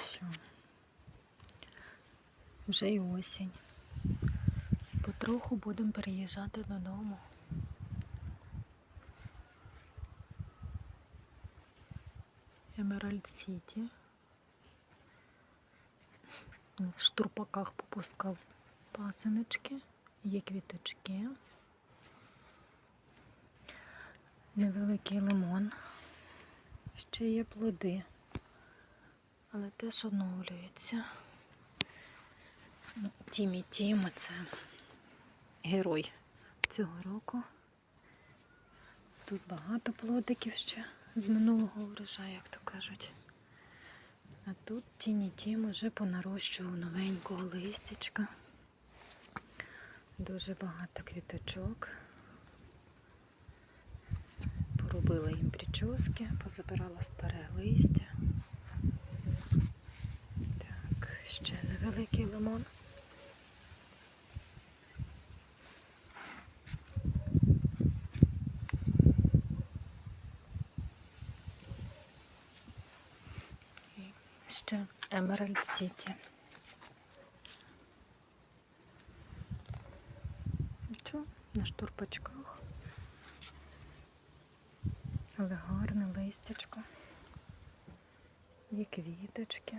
що? Вже й осінь. Потроху будемо переїжджати додому. Емеральд Сіті. В штурпаках попускав пасиночки, є квіточки. Невеликий лимон. Ще є плоди, але теж оновлюється. Ну, Тімі Тіма це герой цього року. Тут багато плодиків ще з минулого врожаю, як то кажуть. А тут Тіні Тім уже понарощував новенького листячка. Дуже багато квіточок. Поробила їм прически, позабирала старе листя. Ще невеликий лимон. І ще Emerald City. Нічого, на штурпачках. Але гарне листячко. Є квіточки.